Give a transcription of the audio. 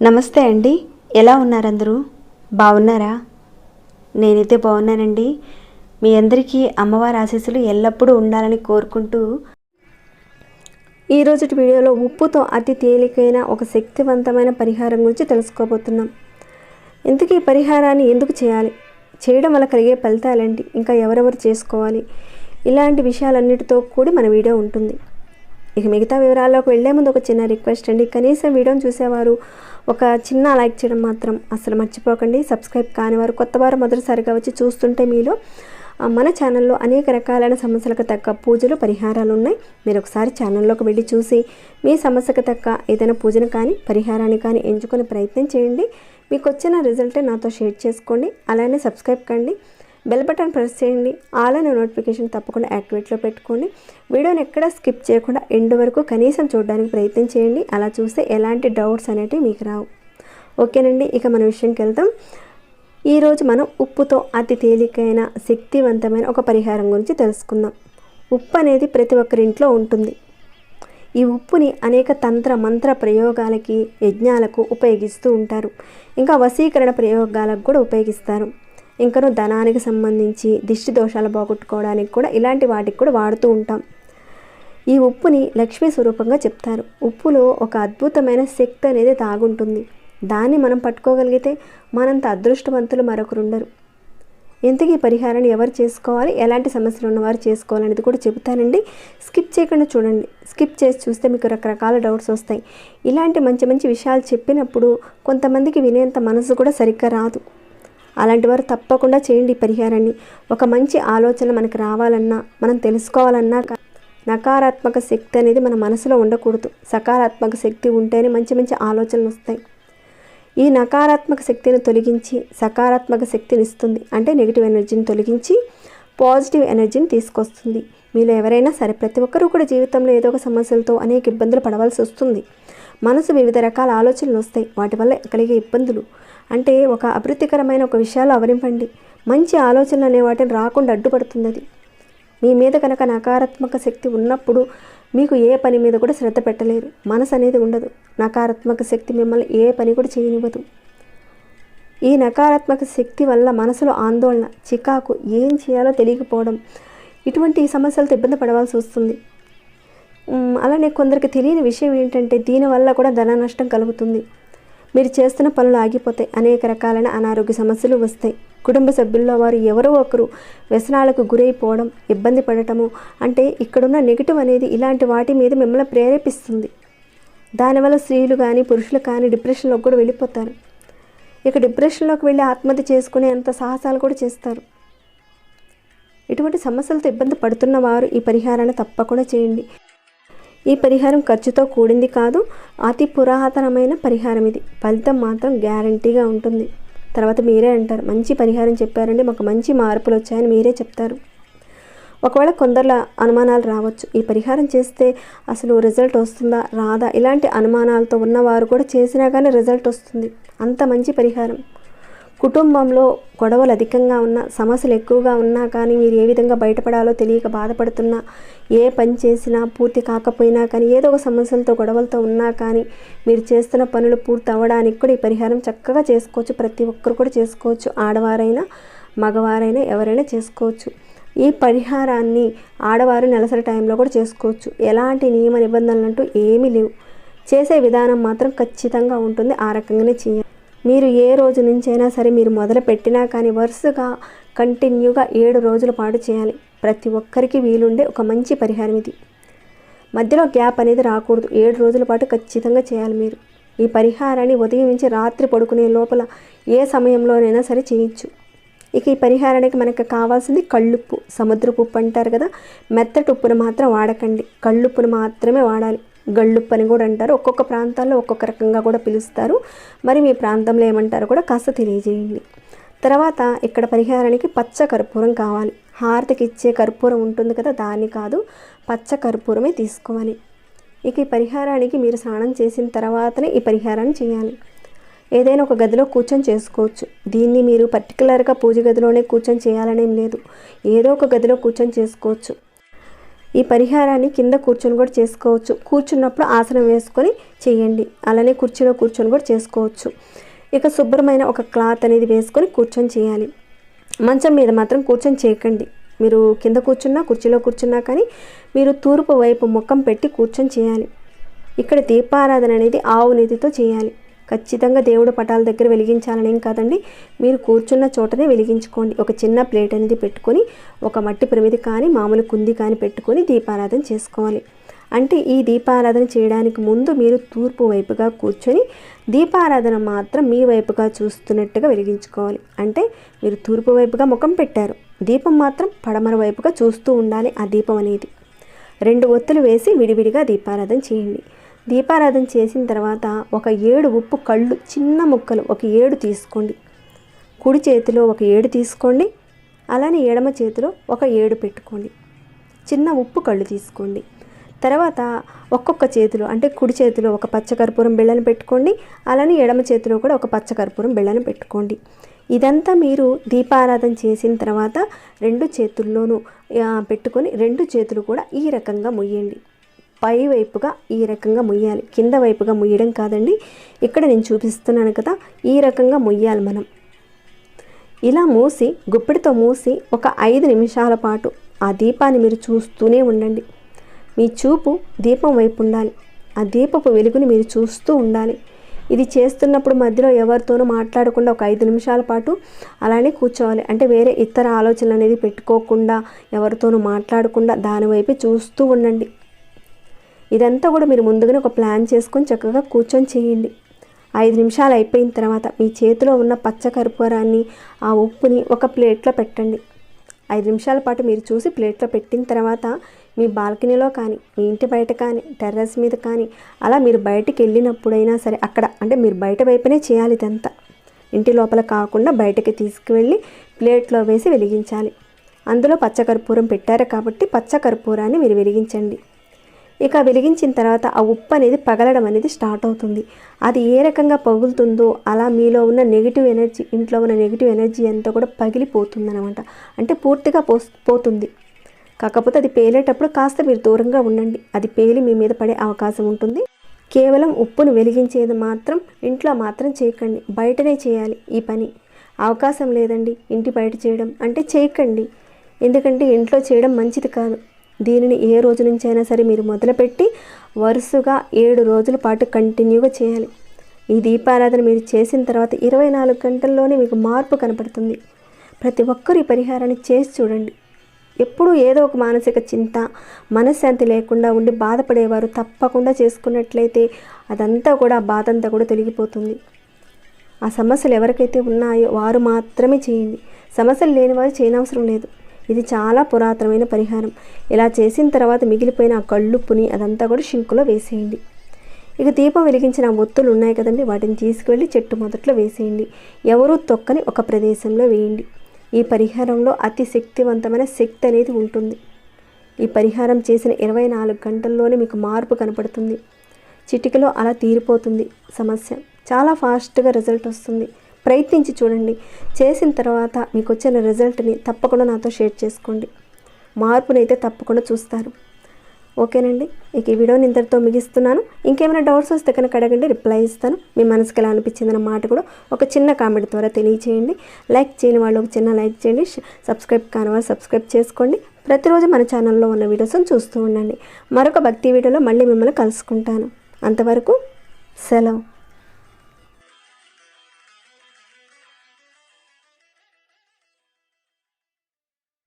నమస్తే అండి. ఎలా ఉన్నారందరూ? బాగున్నారా? నేనైతే బాగున్నానండి. మీ అందరికీ అమ్మవారి ఆశీస్సులు ఎల్లప్పుడూ ఉండాలని కోరుకుంటూ ఈరోజు వీడియోలో ఉప్పుతో అతి తేలికైన ఒక శక్తివంతమైన పరిహారం గురించి తెలుసుకోబోతున్నాం. ఇంతకీ ఈ పరిహారాన్ని ఎందుకు చేయాలి? చేయడం వల్ల కలిగే ఫలితాలేంటి? ఇంకా ఎవరెవరు చేసుకోవాలి? ఇలాంటి విషయాలన్నిటితో కూడి మన వీడియో ఉంటుంది. ఇక మిగతా వివరాల్లోకి వెళ్ళే ముందు ఒక చిన్న రిక్వెస్ట్ అండి. కనీసం వీడియోని చూసేవారు ఒక చిన్న లైక్ చేయడం మాత్రం అసలు మర్చిపోకండి. సబ్స్క్రైబ్ కానివారు కొత్త వారు మొదటిసారిగా వచ్చి చూస్తుంటే మీలో మన ఛానల్లో అనేక రకాలైన సమస్యలకు తగ్గ పూజలు పరిహారాలు ఉన్నాయి. మీరు ఒకసారి ఛానల్లోకి వెళ్ళి చూసి మీ సమస్యకు తగ్గ ఏదైనా పూజను కానీ పరిహారాన్ని కానీ ఎంచుకునే ప్రయత్నం చేయండి. మీకు వచ్చిన రిజల్ట్ నాతో షేర్ చేసుకోండి. అలానే సబ్స్క్రైబ్ కండి. బెల్ బటన్ ప్రెస్ చేయండి. ఆల్ అనే నోటిఫికేషన్ తప్పకుండా యాక్టివేట్లో పెట్టుకోండి. వీడియోని ఎక్కడ స్కిప్ చేయకుండా ఎండ్ వరకు కనీసం చూడడానికి ప్రయత్నం చేయండి. అలా చూస్తే ఎలాంటి డౌట్స్ అనేటివి మీకు రావు. ఓకేనండి ఇక మన విషయంకి వెళ్తాం ఈరోజు మనం ఉప్పుతో అతి తేలికైన శక్తివంతమైన ఒక పరిహారం గురించి తెలుసుకుందాం. ఉప్పు అనేది ప్రతి ఒక్కరి ఇంట్లో ఉంటుంది. ఈ ఉప్పుని అనేక తంత్ర మంత్ర ప్రయోగాలకి యజ్ఞాలకు ఉపయోగిస్తూ ఉంటారు. ఇంకా వశీకరణ ప్రయోగాలకు కూడా ఉపయోగిస్తారు. ఇంకను ధనానికి సంబంధించి దిష్టి దోషాలు పోగొట్టుకోవడానికి కూడా ఇలాంటి వాటికి కూడా వాడుతూ ఉంటాం. ఈ ఉప్పుని లక్ష్మీ స్వరూపంగా చెప్తారు. ఉప్పులో ఒక అద్భుతమైన శక్తి అనేది తాగుంటుంది. దాన్ని మనం పట్టుకోగలిగితే మనంత అదృష్టవంతులు మరొకరుండరు. ఇంతకీ ఈ పరిహారాన్ని ఎవరు చేసుకోవాలి? ఎలాంటి సమస్యలు ఉన్నవారు చేసుకోవాలనేది కూడా చెబుతానండి. స్కిప్ చేయకుండా చూడండి. స్కిప్ చేసి చూస్తే మీకు రకరకాల డౌట్స్ వస్తాయి. ఇలాంటి మంచి మంచి విషయాలు చెప్పినప్పుడు కొంతమందికి వినేంత మనసు కూడా సరిగ్గా రాదు. అలాంటి వారు తప్పకుండా చేయండి ఈ పరిహారాన్ని. ఒక మంచి ఆలోచన మనకు రావాలన్నా మనం తెలుసుకోవాలన్నా నకారాత్మక శక్తి అనేది మన మనసులో ఉండకూడదు. సకారాత్మక శక్తి ఉంటేనే మంచి మంచి ఆలోచనలు వస్తాయి. ఈ నకారాత్మక శక్తిని తొలగించి సకారాత్మక శక్తిని ఇస్తుంది. అంటే నెగిటివ్ ఎనర్జీని తొలగించి పాజిటివ్ ఎనర్జీని తీసుకొస్తుంది. మీలో ఎవరైనా సరే ప్రతి ఒక్కరూ కూడా జీవితంలో ఏదో ఒక సమస్యలతో అనేక ఇబ్బందులు పడవలసి వస్తుంది. మనసు వివిధ రకాల ఆలోచనలు వస్తాయి. వాటి వల్ల కలిగే ఇబ్బందులు. అంటే ఒక అభివృద్ధికరమైన ఒక విషయాలు అవరింపండి మంచి ఆలోచనలు అనే వాటిని రాకుండా అడ్డుపడుతుంది అది మీ మీద కనుక నకారాత్మక శక్తి ఉన్నప్పుడు మీకు ఏ పని మీద కూడా శ్రద్ధ పెట్టలేరు. మనసు అనేది ఉండదు. నకారాత్మక శక్తి మిమ్మల్ని ఏ పని కూడా చేయనివ్వదు. ఈ నకారాత్మక శక్తి వల్ల మనసులో ఆందోళన చికాకు ఏం చేయాలో తెలియకపోవడం ఇటువంటి సమస్యలతో ఇబ్బంది పడవలసి వస్తుంది. అలానే కొందరికి తెలియని విషయం ఏంటంటే దీనివల్ల కూడా ధన నష్టం కలుగుతుంది. మీరు చేస్తున్న పనులు ఆగిపోతాయి. అనేక రకాలైన అనారోగ్య సమస్యలు వస్తాయి. కుటుంబ సభ్యుల్లో వారు ఎవరో ఒకరు వ్యసనాలకు గురైపోవడం ఇబ్బంది పడటము అంటే ఇక్కడున్న నెగిటివ్ అనేది ఇలాంటి వాటి మీద మిమ్మల్ని ప్రేరేపిస్తుంది. దానివల్ల స్త్రీలు కానీ పురుషులు కానీ డిప్రెషన్లోకి కూడా వెళ్ళిపోతారు. ఇక డిప్రెషన్లోకి వెళ్ళి ఆత్మహత్య చేసుకునే అంత సాహసాలు కూడా చేస్తారు. ఇటువంటి సమస్యలతో ఇబ్బంది పడుతున్న వారు ఈ పరిహారాన్ని తప్పకుండా చేయండి. ఈ పరిహారం ఖర్చుతో కూడింది కాదు అతి పురాతనమైన పరిహారం ఇది. ఫలితం మాత్రం గ్యారంటీగా ఉంటుంది. తర్వాత మీరే అంటారు మంచి పరిహారం చెప్పారండి మాకు మంచి మార్పులు వచ్చాయని మీరే చెప్తారు. ఒకవేళ కొందరిలో అనుమానాలు రావచ్చు. ఈ పరిహారం చేస్తే అసలు రిజల్ట్ వస్తుందా రాదా? ఇలాంటి అనుమానాలతో ఉన్నవారు కూడా చేసినా కానీ రిజల్ట్ వస్తుంది. అంత మంచి పరిహారం. కుటుంబంలో గొడవలు అధికంగా ఉన్నా సమస్యలు ఎక్కువగా ఉన్నా కానీ మీరు ఏ విధంగా బయటపడాలో తెలియక బాధపడుతున్నా ఏ పని చేసినా పూర్తి కాకపోయినా కానీ ఏదో ఒక సమస్యలతో గొడవలతో ఉన్నా కానీ మీరు చేస్తున్న పనులు పూర్తి అవ్వడానికి కూడా ఈ పరిహారం చక్కగా చేసుకోవచ్చు. ప్రతి ఒక్కరు కూడా చేసుకోవచ్చు. ఆడవారైనా మగవారైనా ఎవరైనా చేసుకోవచ్చు. ఈ పరిహారాన్ని ఆడవారు నెలసరి టైంలో కూడా చేసుకోవచ్చు. ఎలాంటి నియమ నిబంధనలు అంటూ ఏమీ లేవు. చేసే విధానం మాత్రం ఖచ్చితంగా ఉంటుంది. ఆ రకంగానే చేయాలి. మీరు ఏ రోజు నుంచైనా సరే మీరు మొదలు పెట్టినా కానీ వరుసగా కంటిన్యూగా ఏడు రోజుల పాటు చేయాలి. ప్రతి ఒక్కరికి వీలుండే ఒక మంచి పరిహారం ఇది. మధ్యలో గ్యాప్ అనేది రాకూడదు. ఏడు రోజుల పాటు ఖచ్చితంగా చేయాలి మీరు. ఈ పరిహారాన్ని ఉదయం నుంచి రాత్రి పడుకునే లోపల ఏ సమయంలోనైనా సరే చేయొచ్చు. ఇక ఈ పరిహారానికి మనకు కావాల్సింది కళ్ళుప్పు. సముద్రపు ఉప్పు అంటారు కదా మెత్తటి ఉప్పును మాత్రం వాడకండి. కళ్ళుప్పును మాత్రమే వాడాలి. గళ్ళుప్పు అని కూడా అంటారు. ఒక్కొక్క ప్రాంతాల్లో ఒక్కొక్క రకంగా కూడా పిలుస్తారు. మరి మీ ప్రాంతంలో ఏమంటారో కూడా కాస్త తెలియజేయండి. తర్వాత ఇక్కడ పరిహారానికి పచ్చ కర్పూరం కావాలి. హారతికి ఇచ్చే కర్పూరం ఉంటుంది కదా దాన్ని కాదు పచ్చ కర్పూరమే తీసుకోవాలి. ఇక ఈ పరిహారానికి మీరు స్నానం చేసిన తర్వాతనే ఈ పరిహారాన్ని చేయాలి. ఏదైనా ఒక గదిలో కూర్చొని చేసుకోవచ్చు. దీన్ని మీరు పర్టికులర్గా పూజ గదిలోనే కూర్చొని చేయాలనేం లేదు. ఏదో ఒక గదిలో కూర్చొని చేసుకోవచ్చు. ఈ పరిహారాన్ని కింద కూర్చొని కూడా చేసుకోవచ్చు. కూర్చున్నప్పుడు ఆసనం వేసుకొని చేయండి. అలానే కుర్చీలో కూర్చొని కూడా చేసుకోవచ్చు. ఇక శుభ్రమైన ఒక క్లాత్ అనేది వేసుకొని కూర్చొని చేయాలి. మంచం మీద మాత్రం కూర్చొని చేయకండి. మీరు కింద కూర్చున్నా కుర్చీలో కూర్చున్నా కానీ మీరు తూర్పు వైపు ముఖం పెట్టి కూర్చొని చేయాలి. ఇక్కడ దీపారాధన అనేది ఆవు నిధితో చేయాలి. ఖచ్చితంగా దేవుడు పటాల దగ్గర వెలిగించాలనేం కాదండి. మీరు కూర్చున్న చోటనే వెలిగించుకోండి. ఒక చిన్న ప్లేట్ అనేది పెట్టుకొని ఒక మట్టి ప్రమిది కానీ మామూలు కుంది కానీ పెట్టుకొని దీపారాధన చేసుకోవాలి. అంటే ఈ దీపారాధన చేయడానికి ముందు మీరు తూర్పు వైపుగా కూర్చొని దీపారాధన మాత్రం మీ వైపుగా చూస్తున్నట్టుగా వెలిగించుకోవాలి. అంటే మీరు తూర్పు వైపుగా ముఖం పెట్టారు. దీపం మాత్రం పడమర వైపుగా చూస్తూ ఉండాలి ఆ దీపం అనేది. రెండు ఒత్తులు వేసి విడివిడిగా దీపారాధన చేయండి. దీపారాధన చేసిన తర్వాత ఒక ఏడు ఉప్పు కళ్ళు చిన్న ముక్కలు ఒక ఏడు తీసుకోండి. కుడి చేతిలో ఒక ఏడు తీసుకోండి. అలానే ఎడమ చేతిలో ఒక ఏడు పెట్టుకోండి. చిన్న ఉప్పు కళ్ళు తీసుకోండి. తర్వాత ఒక్కొక్క చేతిలో అంటే కుడి చేతిలో ఒక పచ్చకర్పూరం బిళ్ళను పెట్టుకోండి. అలానే ఎడమ చేతిలో కూడా ఒక పచ్చకర్పూరం బిళ్ళను పెట్టుకోండి. ఇదంతా మీరు దీపారాధన చేసిన తర్వాత రెండు చేతుల్లోనూ పెట్టుకొని రెండు చేతులు కూడా ఈ రకంగా ముయ్యండి. పై వైపుగా ఈ రకంగా ముయ్యాలి. కింద వైపుగా ముయ్యడం కాదండి. ఇక్కడ నేను చూపిస్తున్నాను కదా ఈ రకంగా ముయ్యాలి మనం. ఇలా మూసి గుప్పిడితో మూసి ఒక ఐదు నిమిషాల పాటు ఆ దీపాన్ని మీరు చూస్తూనే ఉండండి. మీ చూపు దీపం వైపు ఉండాలి. ఆ దీపపు వెలుగుని మీరు చూస్తూ ఉండాలి. ఇది చేస్తున్నప్పుడు మధ్యలో ఎవరితోనూ మాట్లాడకుండా ఒక ఐదు నిమిషాల పాటు అలానే కూర్చోవాలి. అంటే వేరే ఇతర ఆలోచనలు అనేది పెట్టుకోకుండా ఎవరితోనూ మాట్లాడకుండా దానివైపు చూస్తూ ఉండండి. ఇదంతా కూడా మీరు ముందుగానే ఒక ప్లాన్ చేసుకొని చక్కగా కూర్చొని చేయండి. ఐదు నిమిషాలు అయిపోయిన తర్వాత మీ చేతిలో ఉన్న పచ్చ కర్పూరాన్ని ఆ ఉప్పుని ఒక ప్లేట్లో పెట్టండి. ఐదు నిమిషాల పాటు మీరు చూసి ప్లేట్లో పెట్టిన తర్వాత మీ బాల్కనీలో కానీ మీ ఇంటి బయట కానీ టెర్రస్ మీద కానీ అలా మీరు బయటికి వెళ్ళినప్పుడైనా సరే అక్కడ అంటే మీరు బయట వైపునే చేయాలి ఇదంతా. ఇంటి లోపల కాకుండా బయటకి తీసుకువెళ్ళి ప్లేట్లో వేసి వెలిగించాలి. అందులో పచ్చకర్పూరం పెట్టారు కాబట్టి పచ్చకర్పూరాన్ని మీరు వెలిగించండి. ఇక వెలిగించిన తర్వాత ఆ ఉప్పు అనేది పగలడం అనేది స్టార్ట్ అవుతుంది. అది ఏ రకంగా పగులుతుందో అలా మీలో ఉన్న నెగిటివ్ ఎనర్జీ ఇంట్లో ఉన్న నెగిటివ్ ఎనర్జీ అంతా కూడా పగిలిపోతుందనమాట అంటే పూర్తిగా పో పోతుంది. కాకపోతే అది పేలేటప్పుడు కాస్త మీరు దూరంగా ఉండండి. అది పేలి మీ మీద పడే అవకాశం ఉంటుంది. కేవలం ఉప్పును వెలిగించేది మాత్రం ఇంట్లో మాత్రం చేయకండి. బయటనే చేయాలి ఈ పని. అవకాశం లేదండి ఇంటి బయట చేయడం. అంటే చేయకండి. ఎందుకంటే ఇంట్లో చేయడం మంచిది కాదు. దీనిని ఏ రోజు నుంచి అయినా సరే మీరు మొదలుపెట్టి వరుసగా ఏడు రోజుల పాటు కంటిన్యూగా చేయాలి. ఈ దీపారాధన మీరు చేసిన తర్వాత ఇరవై నాలుగు గంటల్లోనే మీకు మార్పు కనపడుతుంది. ప్రతి ఒక్కరు ఈ పరిహారాన్ని చేసి చూడండి. ఎప్పుడూ ఏదో ఒక మానసిక చింత మనశ్శాంతి లేకుండా ఉండి బాధపడేవారు తప్పకుండా చేసుకున్నట్లయితే అదంతా కూడా ఆ బాధ అంతా కూడా తొలగిపోతుంది. ఆ సమస్యలు ఎవరికైతే ఉన్నాయో వారు మాత్రమే చేయండి. సమస్యలు లేని వారు చేయనవసరం లేదు. ఇది చాలా పురాతనమైన పరిహారం. ఇలా చేసిన తర్వాత మిగిలిపోయిన ఆ కళ్ళుప్పుని అదంతా కూడా షింకులో వేసేయండి. ఇక దీపం వెలిగించిన ఒత్తులు ఉన్నాయి కదండి వాటిని తీసుకువెళ్ళి చెట్టు మొదట్లో వేసేయండి. ఎవరూ తొక్కని ఒక ప్రదేశంలో వేయండి. ఈ పరిహారంలో అతి శక్తివంతమైన శక్తి అనేది ఉంటుంది. ఈ పరిహారం చేసిన ఇరవై నాలుగు గంటల్లోనే మీకు మార్పు కనపడుతుంది. చిటికలో అలా తీరిపోతుంది సమస్య. చాలా ఫాస్ట్గా రిజల్ట్ వస్తుంది. ప్రయత్నించి చూడండి. చేసిన తర్వాత మీకు వచ్చిన రిజల్ట్ని తప్పకుండా నాతో షేర్ చేసుకోండి. మార్పునైతే తప్పకుండా చూస్తారు. ఓకేనండి? ఇక ఈ వీడియోని ఇంతటితో ముగిస్తున్నాను. ఇంకేమైనా డౌట్స్ వస్తే కనుక అడగండి రిప్లై ఇస్తాను. మీ మనసుకి ఎలా అనిపించిందన్న మాట కూడా ఒక చిన్న కామెంట్ ద్వారా తెలియచేయండి. లైక్ చేయని వాళ్ళు ఒక చిన్న లైక్ చేయండి. సబ్స్క్రైబ్ కాని వాళ్ళు సబ్స్క్రైబ్ చేసుకోండి. ప్రతిరోజు మన ఛానల్లో ఉన్న వీడియోస్ని చూస్తూ ఉండండి. మరొక భక్తి వీడియోలో మళ్ళీ మిమ్మల్ని కలుసుకుంటాను. అంతవరకు సెలవు.